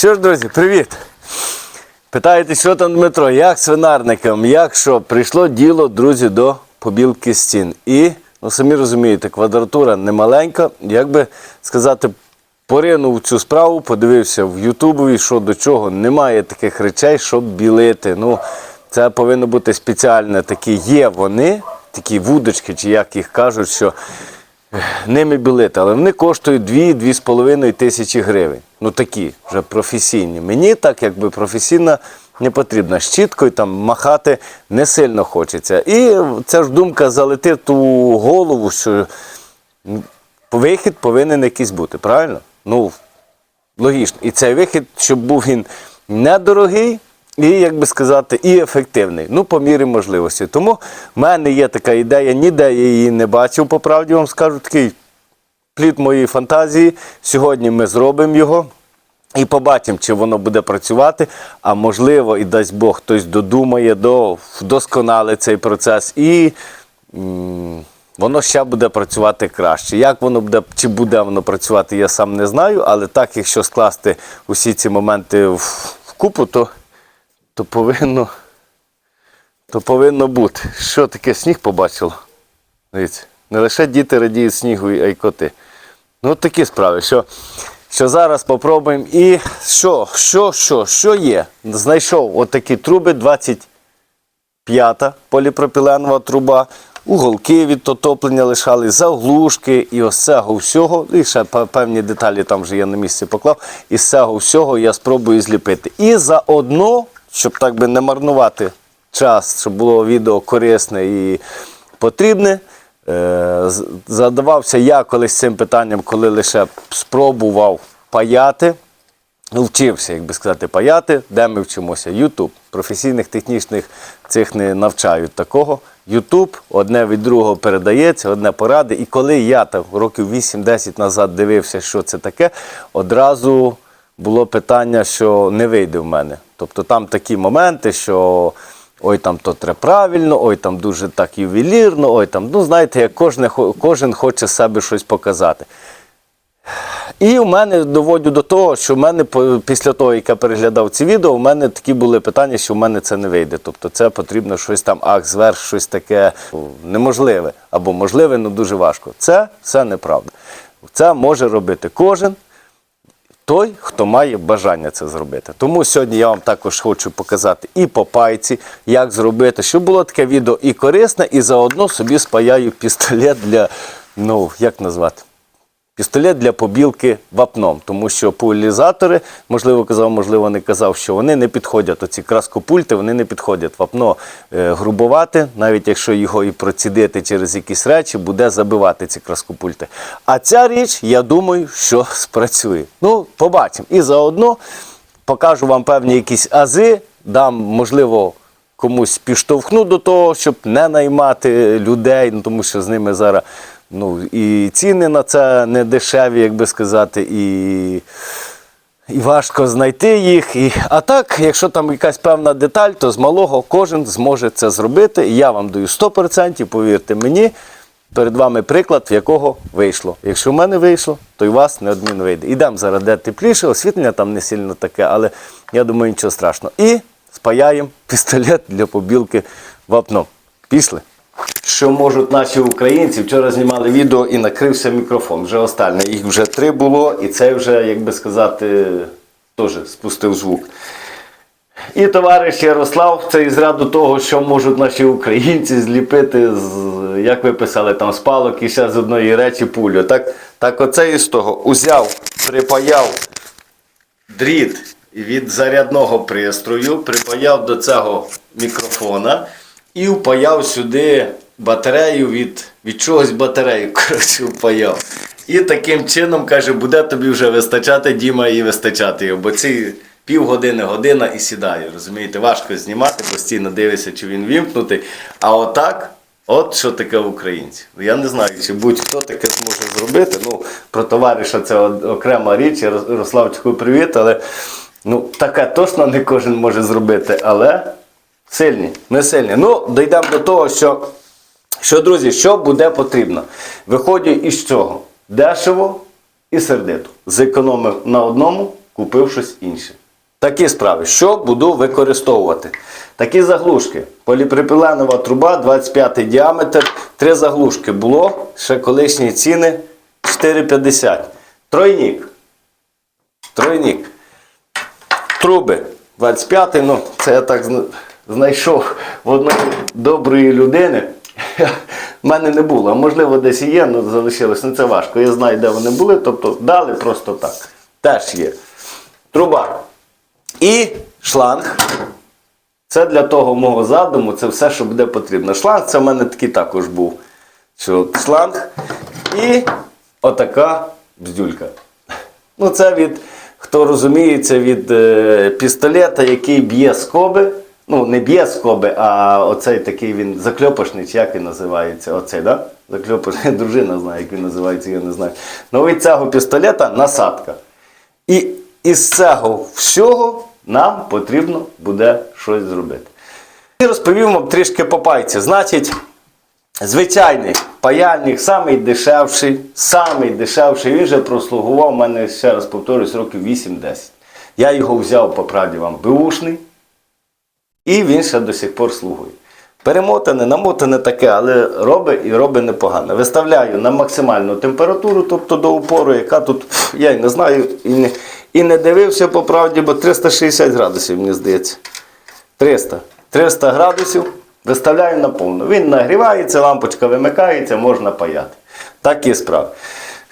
Що ж, друзі, привіт! Питаєте, що там Дмитро, як свинарникам, як що? Прийшло діло, друзі, до побілки стін. І, ну самі розумієте, квадратура немаленька. Як би сказати, поринув цю справу, подивився в Ютубові, що до чого. Немає таких речей, щоб білити. Ну, це повинно бути спеціальне такі є вони, такі вудочки, чи як їх кажуть, що ними білити, але вони коштують 2-2,5 тисячі гривень. Ну такі вже професійні. Мені так якби професійна не потрібна. Щіткою там махати не сильно хочеться. І ця ж думка залетить ту голову, що вихід повинен якийсь бути, правильно? Ну, логічно. І цей вихід, щоб був він недорогий і, як би сказати, і ефективний. Ну, по мірі можливості. Тому в мене є така ідея, ніде я її не бачив, по правді вам скажу, такий плід моєї фантазії. Сьогодні ми зробимо його. І побачимо, чи воно буде працювати, а можливо, і дасть Бог хтось додумає, до, вдосконалить цей процес, і м, воно ще буде працювати краще. Як воно буде, чи буде воно працювати, я сам не знаю, але так, якщо скласти усі ці моменти в, в купу, то, то, повинно, то повинно бути. Що таке сніг побачило? Дивіться, не лише діти радіють снігу, а й коти. Ну, от такі справи, що, що зараз попробуємо. І що, що, що, що є? Знайшов отакі труби 25-та поліпропіленова труба, уголки від отоплення лишали, заглушки і ось цього всього. І ще певні деталі там вже я на місці поклав. І з цього всього я спробую зліпити. І заодно, щоб так би не марнувати час, щоб було відео корисне і потрібне. Е, Задавався я колись цим питанням, коли лише спробував паяти. Вчився, як би сказати, паяти, де ми вчимося? Ютуб. Професійних технічних цих не навчають такого. Ютуб одне від другого передається, одне поради. І коли я там років 8-10 назад дивився, що це таке, одразу було питання, що не вийде в мене. Тобто там такі моменти, що ой там то треба правильно, ой там дуже так ювелірно, ой там, ну знаєте, як кожен, кожен хоче себе щось показати. І у мене доводю до того, що в мене після того, як я переглядав ці відео, у мене такі були питання, що в мене це не вийде. Тобто це потрібно щось там, ах, зверх, щось таке ну, неможливе або можливе, але дуже важко. Це все неправда. Це може робити кожен той, хто має бажання це зробити. Тому сьогодні я вам також хочу показати і по пайці, як зробити, щоб було таке відео і корисне, і заодно собі спаяю пістолет для, ну, як назвати? Пістолет для побілки вапном, тому що пулізатори, можливо, казав, можливо, не казав, що вони не підходять. Оці краскопульти, вони не підходять. Вапно е, грубувати, навіть якщо його і процідити через якісь речі, буде забивати ці краскопульти. А ця річ, я думаю, що спрацює. Ну, побачимо. І заодно покажу вам певні якісь ази, дам, можливо, комусь підштовхну до того, щоб не наймати людей, ну, тому що з ними зараз ну, і ціни на це не дешеві, як би сказати, і, і важко знайти їх. І, а так, якщо там якась певна деталь, то з малого кожен зможе це зробити. І я вам даю 100%, повірте мені. Перед вами приклад, в якого вийшло. Якщо в мене вийшло, то й у вас неодмінно вийде. Ідемо зараз, де тепліше, освітлення там не сильно таке, але я думаю, нічого страшного. І спаяємо пістолет для побілки вапном. Пішли. Що можуть наші українці? Вчора знімали відео і накрився мікрофон. Вже останнє. Їх вже три було, і цей вже, як би сказати, теж спустив звук. І товариш Ярослав, це із ряду того, що можуть наші українці зліпити, з, як ви писали, там з палок і ще з одної речі пулю. Так, так оце із того узяв, припаяв дріт від зарядного пристрою, припаяв до цього мікрофона і впаяв сюди батарею від, від чогось батарею. Коротше, впаяв. І таким чином каже, буде тобі вже вистачати, Діма, і вистачати його. Бо ці півгодини, година і сідає. Розумієте, важко знімати, постійно дивишся, чи він вімкнутий. А отак. От що таке українці. Я не знаю, чи будь-хто таке зможе зробити. Ну, про товариша це окрема річ. Ярославчику, привіт, але ну, таке точно не кожен може зробити, але сильні, ми сильні. Ну, дійдемо до того, що, що, друзі, що буде потрібно. Виходжу із цього. Дешево і сердито. Зекономив на одному, купив щось інше. Такі справи. Що буду використовувати? Такі заглушки. Поліпропіленова труба, 25 діаметр, три заглушки було, ще колишні ціни 4,50. Тройник. Тройник. Труби 25, ну це я так знайшов в одної доброї людини. У мене не було. а Можливо, десь і є, але залишилось. Ну це важко. Я знаю, де вони були, тобто дали просто так. Теж є. Труба. І шланг. Це для того мого задуму, це все, що буде потрібно. Шланг це в мене такий також був. Що шланг і отака бздюлька. Ну, це від, хто розуміє, це від е, пістолета, який б'є скоби. Ну, не б'є скоби, а оцей такий він закльопошний, чи як він називається? Оцей, да? Закльопошний, дружина знає, як він називається, я не знаю. Ну, від цього пістолета насадка. І із цього всього нам потрібно буде щось зробити. І розповім вам трішки по пайці. Значить, звичайний паяльник, самий дешевший, самий дешевший, він вже прослугував мене, ще раз повторюсь, років 8-10. Я його взяв, по правді вам, беушний, і він ще до сих пор слугує. Перемотане, намотане таке, але робить і робить непогано. Виставляю на максимальну температуру, тобто до упору, яка тут, я й не знаю, і не, і не дивився по правді, бо 360 градусів, мені здається. 300. 300 градусів виставляю на повну. Він нагрівається, лампочка вимикається, можна паяти. Такі справи.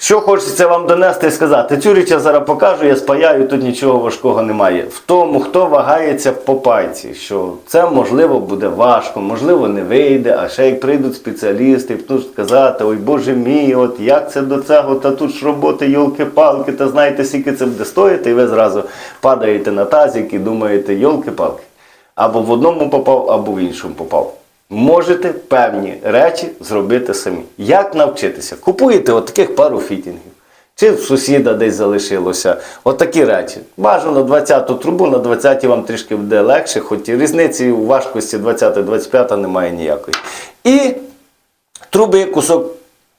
Що хочеться вам донести і сказати, цю річ я зараз покажу, я спаяю, тут нічого важкого немає. В тому, хто вагається по пайці, що це можливо буде важко, можливо, не вийде, а ще як прийдуть спеціалісти, будуть сказати, ой Боже мій, от як це до цього, та тут ж роботи, йолки-палки, та знаєте, скільки це буде стоїти, і ви зразу падаєте на тазик і думаєте, йолки-палки. Або в одному попав, або в іншому попав. Можете певні речі зробити самі. Як навчитися? Купуєте от таких пару фітінгів. Чи в сусіда десь залишилося. Отакі речі. Бажано 20-ту трубу, на 20-й вам трішки буде легше, хоч і різниці у важкості 20-25 немає ніякої. І труби, кусок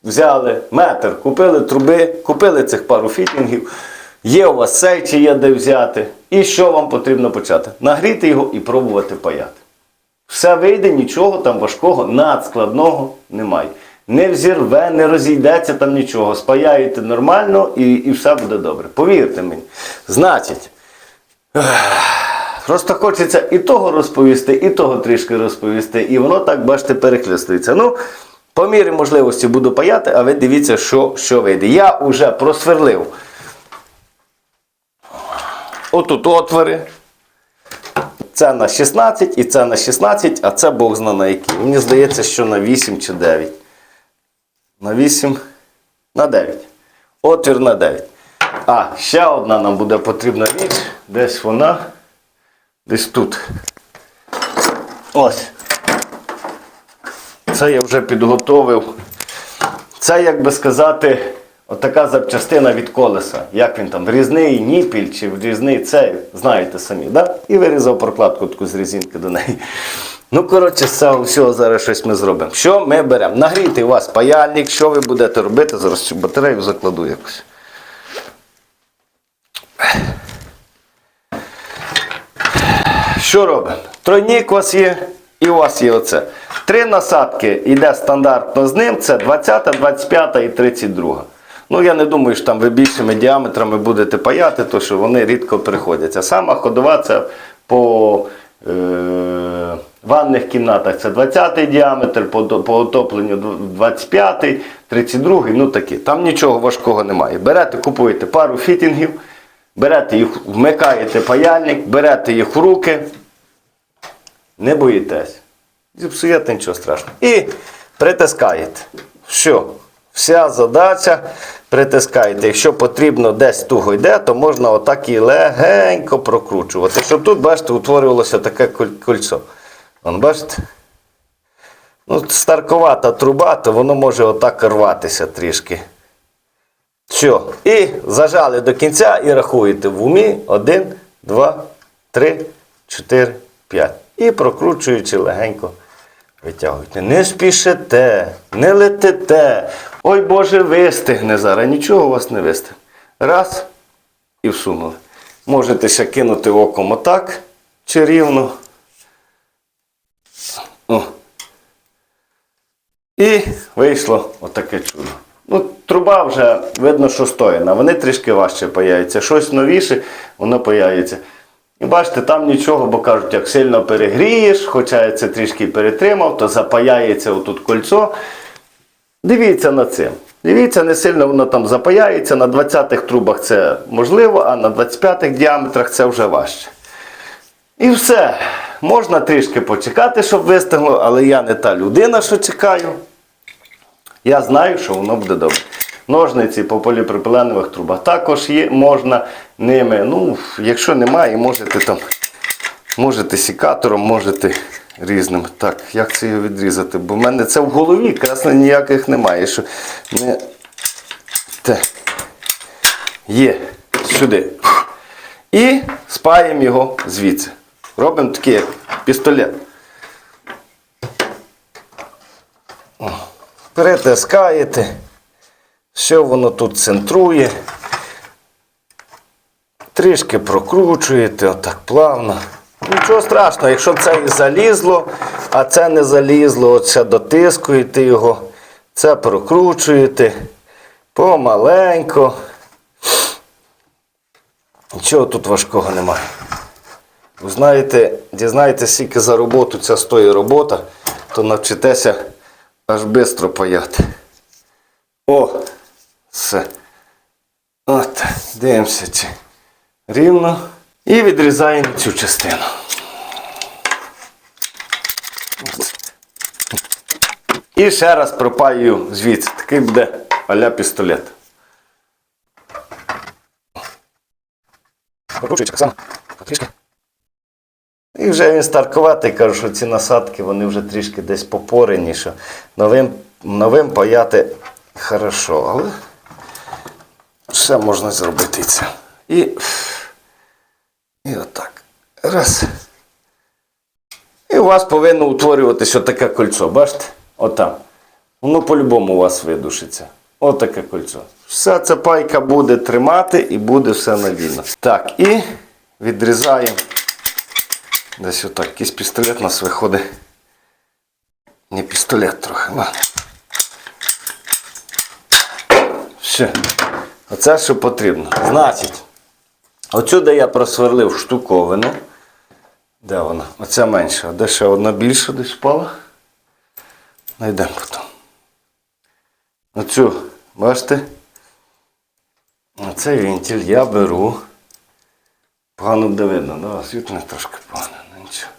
взяли, метр, купили труби, купили цих пару фітінгів. Є у вас цей, чи є де взяти. І що вам потрібно почати? Нагріти його і пробувати паяти. Все вийде, нічого там важкого, надскладного немає. Не взірве, не розійдеться там нічого. Спаяєте нормально і, і все буде добре. Повірте мені. Значить, просто хочеться і того розповісти, і того трішки розповісти. І воно так, бачите, перехлестується. Ну, по мірі можливості буду паяти, а ви дивіться, що, що вийде. Я вже просверлив. Отут отвори. Це на 16 і це на 16, а це Бог зна на який. Мені здається, що на 8 чи 9. На 8, на 9. Отвір на 9. А, ще одна нам буде потрібна річ. Десь вона. Десь тут. Ось. Це я вже підготовив. Це, як би сказати, отака запчастина від колеса. Як він там, врізний ніпіль чи врізний цей, знаєте самі, да? І вирізав прокладку таку з резинки до неї. Ну, коротше, з цього всього зараз щось ми зробимо. Що ми беремо? Нагрійте у вас паяльник, що ви будете робити? Зараз цю батарею закладу якось. Що робимо? Тройник у вас є і у вас є оце. Три насадки йде стандартно з ним, це 20, 25 і 32. Ну, я не думаю, що там ви більшими діаметрами будете паяти, тому що вони рідко приходяться. Сама ходова це по е, ванних кімнатах це 20 діаметр, по, по отопленню 25, 32, ну такі. Там нічого важкого немає. Берете, купуєте пару фітінгів, берете їх, вмикаєте паяльник, берете їх в руки. Не боїтесь. Зіпсуєте нічого страшного. І притискаєте. Що? Вся задача притискаєте. Якщо потрібно десь туго йде, то можна отак і легенько прокручувати. Щоб тут, бачите, утворювалося таке кольцо. Вон, бачите? Ну, старковата труба, то воно може отак рватися трішки. Все. І зажали до кінця і рахуєте в умі 1, 2, 3, 4, 5. І прокручуючи легенько витягуйте. Не спішите, не летите. Ой Боже, вистигне зараз. Нічого у вас не вистигне. Раз і всунули. Можете ще кинути оком отак чи рівно. О. І вийшло отаке чудо. Ну, труба вже видно, що стоїна. Вони трішки важче паяються. Щось новіше, воно паяється. І бачите, там нічого, бо кажуть, як сильно перегрієш, хоча я це трішки перетримав, то запаяється отут кольцо. Дивіться на це. Дивіться, не сильно воно там запаяється. На 20-х трубах це можливо, а на 25-х діаметрах це вже важче. І все. Можна трішки почекати, щоб вистигло, але я не та людина, що чекаю. Я знаю, що воно буде добре. Ножниці по поліпропиленових трубах також є, можна ними. Ну, якщо немає, можете там, можете сікатором, можете різним. Так, як це його відрізати? Бо в мене це в голові, красно ніяких немає. Що не... Те. Є. Сюди. І спаємо його звідси. Робимо такий як пістолет. Перетискаєте. Все воно тут центрує. Трішки прокручуєте, отак плавно. Нічого страшного, якщо це і залізло, а це не залізло, от ще дотискуєте його, це прокручуєте помаленько. Нічого тут важкого немає. Ви знаєте, дізнаєтесь, скільки за роботу ця стоїть робота, то навчитеся аж швидко паяти. О, все. От, дивимося, чи рівно. І відрізаємо цю частину. І ще раз пропаюю звідси. Такий буде а-ля пістолет. Прокручується так. І вже він старкуватий, кажу, що ці насадки вони вже трішки десь попорені, що новим, новим паяти хорошо, але ще можна зробити це. І, і отак. Раз. І у вас повинно утворюватися отаке кольцо, бачите? Отам. Воно по-любому у вас видушиться. Отаке кольцо. Вся ця пайка буде тримати і буде все надійно. Так, і відрізаємо. Десь отак. Якийсь пістолет у нас виходить. Не пістолет трохи. На. Все. Оце що потрібно. Значить, отсюди я просверлив штуковину. Де вона? Оця менша. А де ще одна більша десь впала? Найдемо потім. Оцю, бачите? Оцей вентиль я беру. Погано буде видно, да? світло трошки погано, ну нічого.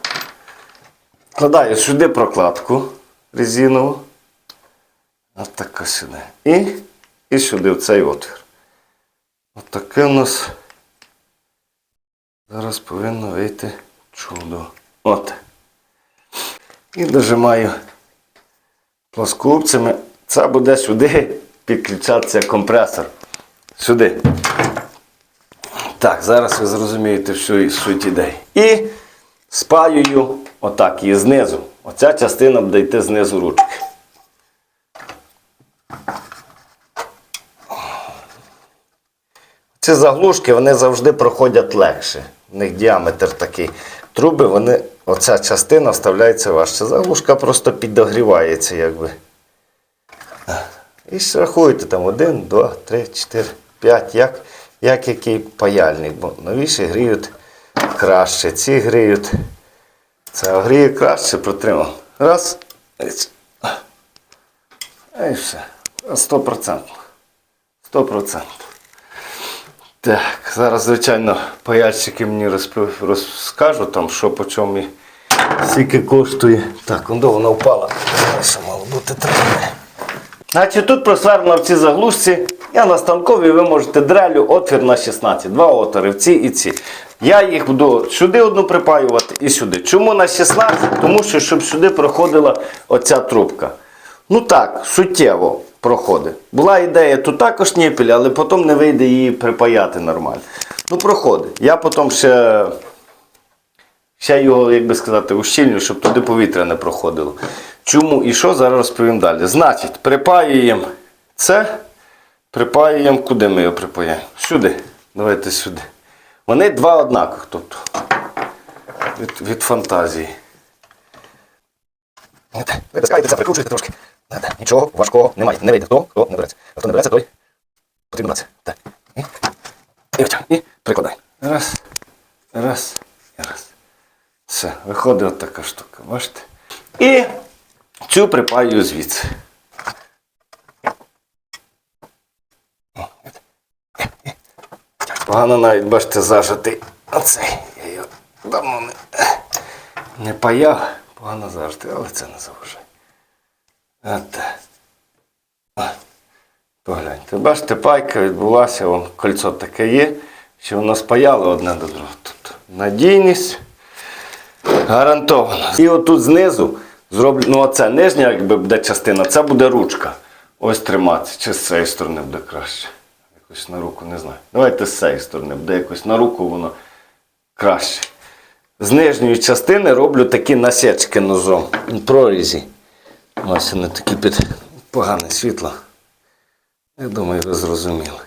Вкладаю сюди прокладку резинову. Ось така сюди. І, і сюди в цей отвір. Таке у нас зараз повинно вийти чудо. От. І дожимаю плоскопцями. Це буде сюди підключатися компресор. Сюди. Так, зараз ви зрозумієте всю суть ідеї. І спаюю отак її знизу. Оця частина буде йти знизу ручки. Ці заглушки вони завжди проходять легше. У них діаметр такий. Труби, вони, оця частина вставляється важче. Заглушка просто підогрівається, якби. І ж рахуйте там 1, 2, 3, 4, 5, як, як який паяльник. Бо новіші гріють краще, ці гріють. Це гріє краще, протримав. Раз. І все. Стопроцентно. Стопроцентно. Так, зараз, звичайно, паяльщики мені розпов... розкажуть, там, що по чому і скільки коштує. Так, воно вона впала. Що мало бути треба. Значить, тут просверлено в цій заглушці. Я на станковій ви можете дрелю отвір на 16. Два отвори в ці і ці. Я їх буду сюди одну припаювати і сюди. Чому на 16? Тому що щоб сюди проходила оця трубка. Ну так, суттєво проходить. Була ідея тут також ніпіль, але потім не вийде її припаяти нормально. Ну, проходить. Я потім ще, ще його, як би сказати, ущільню, щоб туди повітря не проходило. Чому і що, зараз розповім далі. Значить, припаюємо це, припаюємо, куди ми його припаяємо? Сюди. Давайте сюди. Вони два однакових. Тобто від, від фантазії. Витискайте це, трошки. Знаєте, Нічого важкого немає. Не вийде хто, хто не береться. А хто не береться, той потрібно братися. Так. І, і, і прикладай. Раз, раз і раз. Все, виходить от така штука, бачите? І цю припаю звідси. Е, е. Погано навіть, бачите, зажатий. Оцей. Я його давно не, не паяв. Погано зажатий, але це не заважає. От. Погляньте. Бачите, пайка відбулася, вон кольцо таке є, що воно спаяло одне до другого. Тобто надійність гарантована. І отут знизу зроблю, ну оце нижня, якби буде частина, це буде ручка. Ось триматися. Чи з цієї сторони буде краще. Якось на руку не знаю. Давайте з цієї сторони, буде якось на руку воно краще. З нижньої частини роблю такі насічки ножом. Прорізі. Ось вони такі під погане світло. Я думаю, ви зрозуміли.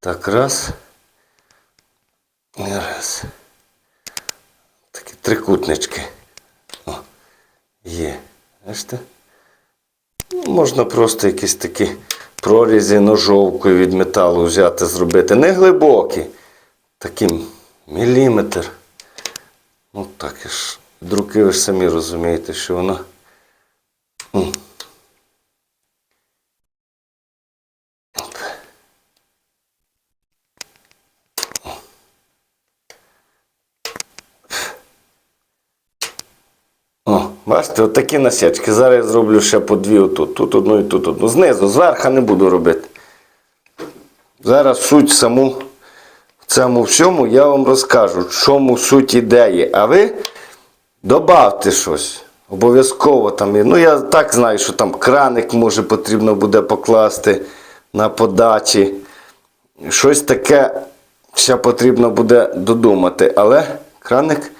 Так, раз. І раз. Такі трикутнички. О, є. Бачите? Ну, можна просто якісь такі прорізі ножовкою від металу взяти, зробити. Не глибокі. Таким міліметр. Ну так і ж. Від руки ви ж самі розумієте, що воно. О, бачите, от такі насічки. Зараз я зроблю ще по дві отут. Тут одну і тут одну. Знизу, зверху не буду робити. Зараз суть саму в цьому всьому я вам розкажу, чому суть ідеї. А ви добавте щось. Обов'язково там. Ну, я так знаю, що там краник може потрібно буде покласти на подачі. Щось таке ще потрібно буде додумати. Але краник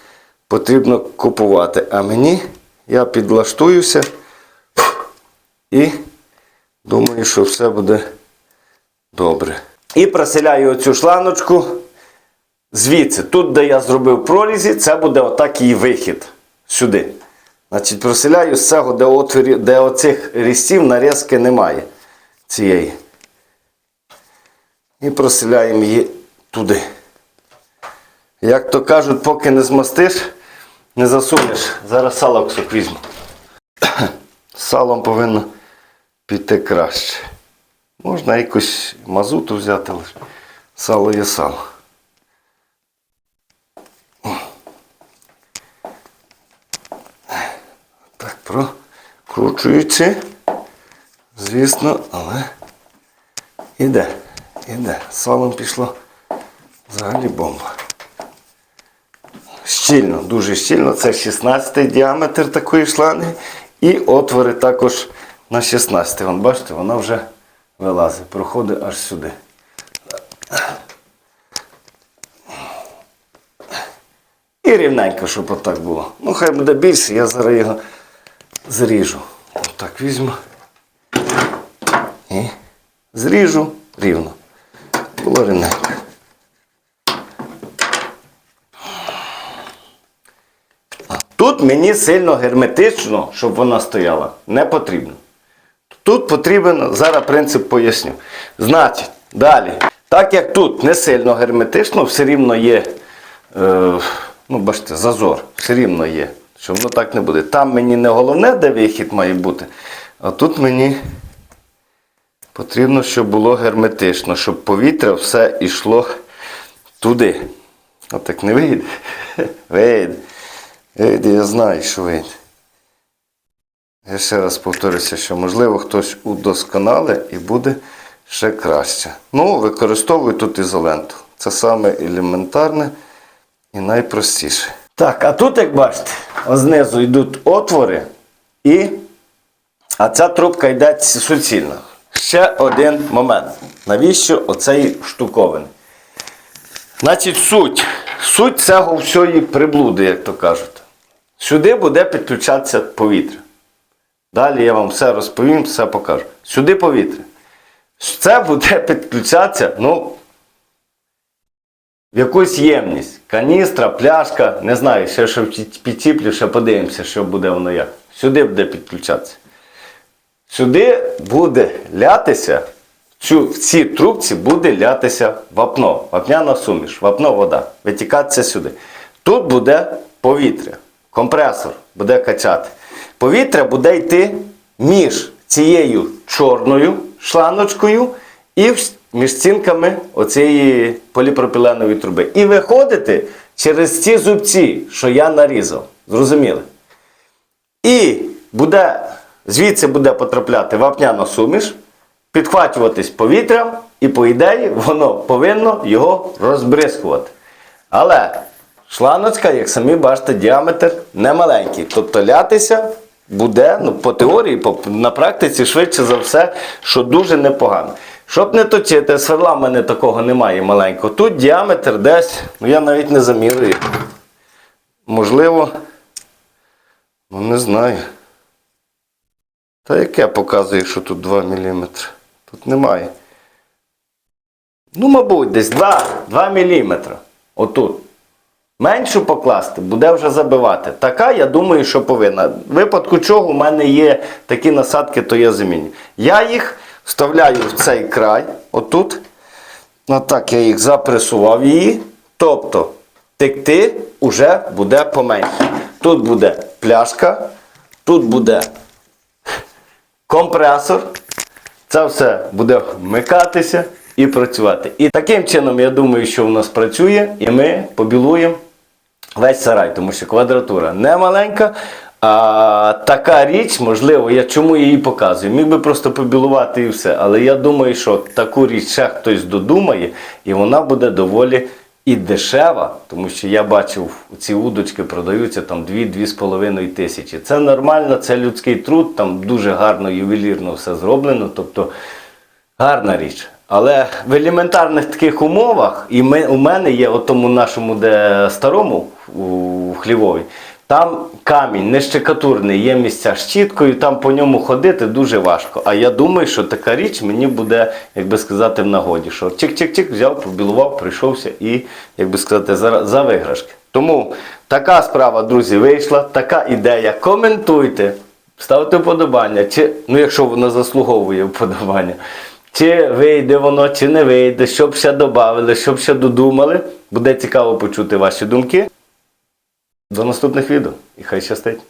потрібно купувати. А мені я підлаштуюся і думаю, що все буде добре. І проселяю оцю шланочку звідси. Тут, де я зробив прорізі, це буде отак її вихід сюди. Значить, проселяю з цього, де, отворі, де оцих різців нарізки немає цієї. І проселяємо її туди. Як то кажуть, поки не змастиш, не засунеш. Зараз сало кусок візьму. Салом повинно піти краще. Можна якусь мазуту взяти, але сало є сало. Так, прокручуючи. Звісно, але іде, іде. Салом пішло взагалі бомба. Щільно, дуже щільно. Це 16-й діаметр такої шланги. І отвори також на 16. Вон, бачите, вона вже вилазить, проходить аж сюди. І рівненько, щоб отак було. Ну, хай буде більше, я зараз його зріжу. Отак візьму. І зріжу рівно. Було рівненько. Тут мені сильно герметично, щоб вона стояла, не потрібно. Тут потрібен, зараз принцип поясню. Значить, далі, так як тут не сильно герметично, все рівно є, е, ну бачите, зазор, все рівно є. Що воно так не буде. Там мені не головне, де вихід має бути, а тут мені потрібно, щоб було герметично, щоб повітря все йшло туди. Отак не вийде. Вийде. Вийде, я знаю, що вийде. Я ще раз повторюся, що можливо хтось удосконале і буде ще краще. Ну, використовую тут ізоленту. Це саме елементарне і найпростіше. Так, а тут, як бачите, знизу йдуть отвори і. А ця трубка йде суцільно. Ще один момент. Навіщо оцей штуковини? Значить, суть. Суть цього всієї приблуди, як то кажуть. Сюди буде підключатися повітря. Далі я вам все розповім, все покажу. Сюди повітря. Це буде підключатися, ну, в якусь ємність. Каністра, пляшка, не знаю, ще що підчіплю, ще подивимося, що буде воно як. Сюди буде підключатися. Сюди буде лятися, в цій трубці буде лятися вапно, вапняна суміш, вапно вода. Витікатися сюди. Тут буде повітря, компресор буде качати. Повітря буде йти між цією чорною шланочкою і між стінками оцієї поліпропіленової труби. І виходити через ці зубці, що я нарізав. Зрозуміли? І буде, звідси буде потрапляти вапняна суміш, підхвачуватись повітрям, і, по ідеї, воно повинно його розбризкувати. Але шланочка, як самі бачите, діаметр не маленький. Тобто лятися буде, ну, по теорії, по, на практиці, швидше за все, що дуже непогано. Щоб не точити, сверла в мене такого немає маленького. Тут діаметр десь, ну я навіть не замірюю. Можливо, ну не знаю. Та яке показує, що тут 2 мм? Тут немає. Ну, мабуть, десь 2, 2 мм. Отут. Меншу покласти, буде вже забивати. Така, я думаю, що повинна. В випадку чого у мене є такі насадки, то я заміню. Я їх вставляю в цей край, отут. Отак я їх запресував її. Тобто текти вже буде поменше. Тут буде пляшка, тут буде компресор. Це все буде вмикатися і працювати. І таким чином, я думаю, що в нас працює, і ми побілуємо весь сарай, тому що квадратура не маленька. А така річ, можливо, я чому її показую? Міг би просто побілувати і все. Але я думаю, що таку річ ще хтось додумає, і вона буде доволі і дешева, тому що я бачив, ці удочки продаються там 2-2,5 тисячі. Це нормально, це людський труд, там дуже гарно, ювелірно все зроблено. Тобто Гарна річ. Але в елементарних таких умовах, і ми, у мене є у тому нашому де старому у хлівові, там камінь не щекатурний, є місця щіткою, там по ньому ходити дуже важко. А я думаю, що така річ мені буде, як би сказати, в нагоді. Що чик-чик-чик, взяв, побілував, прийшовся і, як би сказати, за, за виграшки. Тому така справа, друзі, вийшла, така ідея. Коментуйте. Ставте вподобання, чи, ну якщо воно заслуговує вподобання. Чи вийде воно, чи не вийде, щоб ще додали, щоб ще додумали. Буде цікаво почути ваші думки. До наступних відео і хай щастить!